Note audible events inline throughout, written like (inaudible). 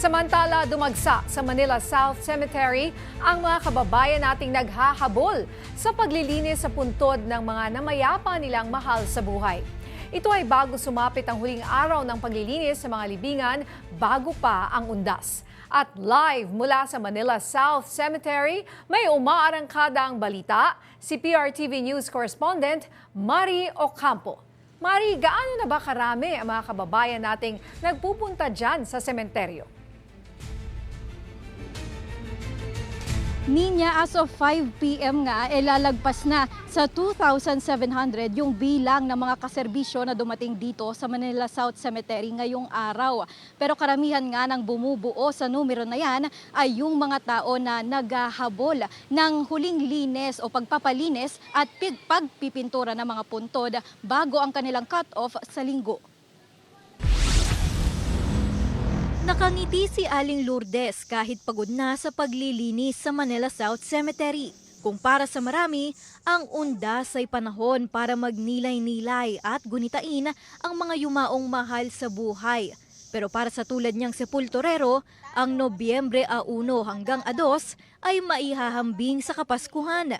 Samantala, dumagsa sa Manila South Cemetery ang mga kababayan nating naghahabol sa paglilinis sa puntod ng mga namayapa nilang mahal sa buhay. Ito ay bago sumapit ang huling araw ng paglilinis sa mga libingan bago pa ang undas. At live mula sa Manila South Cemetery, may umaarangkada ang balita, si PRTV News correspondent Mari Ocampo. Mari, gaano na ba karami ang mga kababayan nating nagpupunta dyan sa sementeryo? Ninya, as of 5 p.m. nga, eh, lalagpas na sa 2,700 yung bilang ng mga kaserbisyo na dumating dito sa Manila South Cemetery ngayong araw. Pero karamihan nga ng bumubuo sa numero na yan ay yung mga tao na naghahabol ng huling linis o pagpapalinis at pagpipintura ng mga puntod bago ang kanilang cut-off sa linggo. Nakangiti si Aling Lourdes kahit pagod na sa paglilinis sa Manila South Cemetery. Kung para sa marami, ang undas ay panahon para magnilay-nilay at gunitain ang mga yumaong mahal sa buhay. Pero para sa tulad niyang sepulturero, ang Nobyembre a 1 hanggang a 2 ay maihahambing sa Kapaskuhan.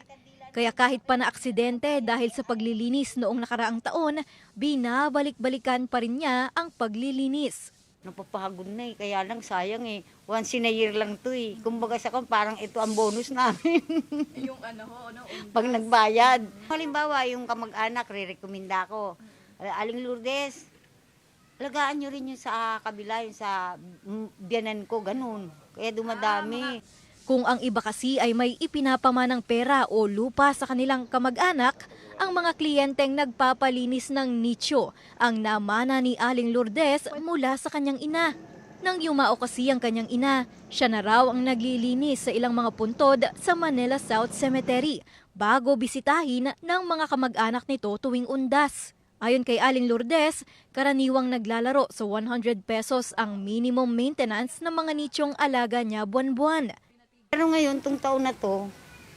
Kaya kahit pa na aksidente dahil sa paglilinis noong nakaraang taon, binabalik-balikan pa rin niya ang paglilinis. Napapagod na eh. Kaya lang sayang eh. Once in a year lang to eh. Kumbaga sa kan parang ito ang bonus namin. (laughs) Yung ano ho, ano, Pag nagbayad. Halimbawa, yung kamag-anak, re-recommenda ko. Aling Lourdes, alagaan nyo rin yung sa kabila, yung sa biyanan ko, ganun. Kaya dumadami. Kung ang iba kasi ay may ipinapamanang pera o lupa sa kanilang kamag-anak, ang mga kliyenteng nagpapalinis ng nicho ang namana ni Aling Lourdes mula sa kanyang ina. Nang yumao kasi ang kanyang ina, siya na raw ang naglilinis sa ilang mga puntod sa Manila South Cemetery bago bisitahin ng mga kamag-anak nito tuwing undas. Ayon kay Aling Lourdes, karaniwang naglalaro sa 100 pesos ang minimum maintenance ng mga nichong alaga niya buwan-buwan. Pero ngayon, tong taon na to,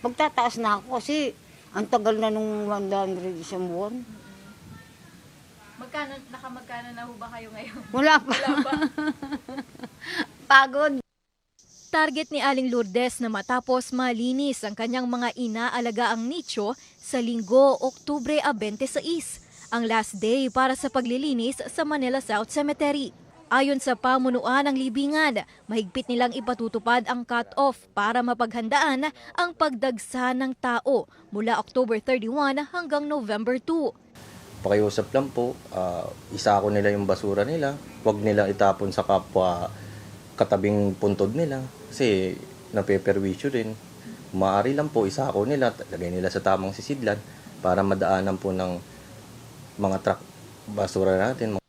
magtataas na ako kasi ang tagal na nung 100 isang buwan. Magkano, nakamagkano na ho ba kayo ngayon? Wala pa. (laughs) Pagod. Target ni Aling Lourdes na matapos malinis ang kanyang mga inaalagaang nicho sa linggo, Oktubre a 26, ang last day para sa paglilinis sa Manila South Cemetery. Ayon sa pamunuan ng libingan, mahigpit nilang ipatutupad ang cut-off para mapaghandaan ang pagdagsa ng tao mula October 31 hanggang November 2. pakiusap lang po, ah, isako nila yung basura nila, huwag nila itapon sa kapwa katabing puntod nila kasi napeperwisyo din. Maaari lang po isako nila, lagay nila sa tamang sisidlan para madaanan po ng mga truck basura natin.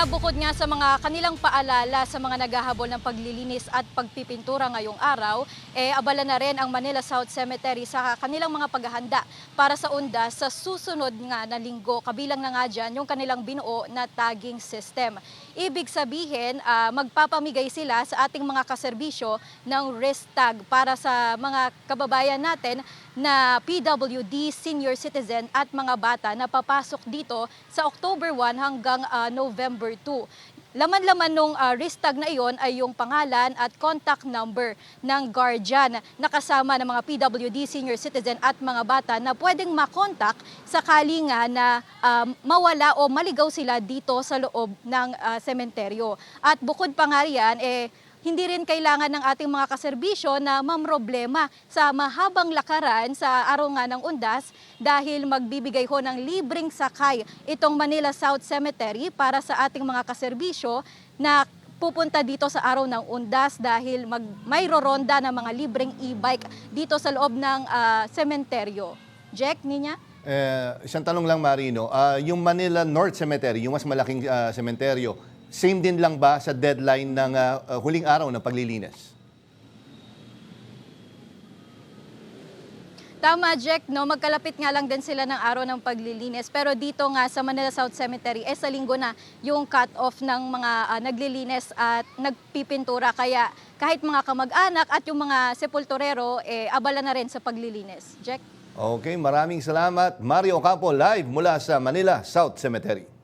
Ninya, bukod nga sa mga kanilang paalala sa mga naghahabol ng paglilinis at pagpipintura ngayong araw, eh abala na rin ang Manila South Cemetery sa kanilang mga paghahanda para sa undas sa susunod nga na linggo. Kabilang na nga dyan yung kanilang binuo na tagging system. Ibig sabihin, ah, magpapamigay sila sa ating mga kaserbisyo ng wrist tag para sa mga kababayan natin na PWD, senior citizen at mga bata na papasok dito sa October 1 hanggang ah, November 2. Laman-laman nung uh, wrist tag na iyon ay yung pangalan at contact number ng guardian na kasama ng mga PWD, senior citizen at mga bata na pwedeng makontak sakali nga na um, mawala o maligaw sila dito sa loob ng uh, sementeryo. At bukod pa nga riyan, eh, hindi rin kailangan ng ating mga kaserbisyo na mamroblema sa mahabang lakaran sa araw ng undas dahil magbibigay ho ng libreng sakay itong Manila South Cemetery para sa ating mga kaserbisyo na pupunta dito sa araw ng undas dahil mag, may roronda ng mga libreng e-bike dito sa loob ng ah, sementeryo. Jack, Ninya? Eh, isang tanong lang, Marino. Ah, yung Manila North Cemetery, yung mas malaking ah, sementeryo, same din lang ba sa deadline ng ah, huling araw ng paglilinis? Tama, Jack, no? Magkalapit nga lang din sila ng araw ng paglilinis. Pero dito nga sa Manila South Cemetery, eh sa linggo na yung cut-off ng mga ah, naglilinis at nagpipintura. Kaya kahit mga kamag-anak at yung mga sepulturero, eh abala na rin sa paglilinis. Jack? Okay, maraming salamat. Mario Ocampo live mula sa Manila South Cemetery.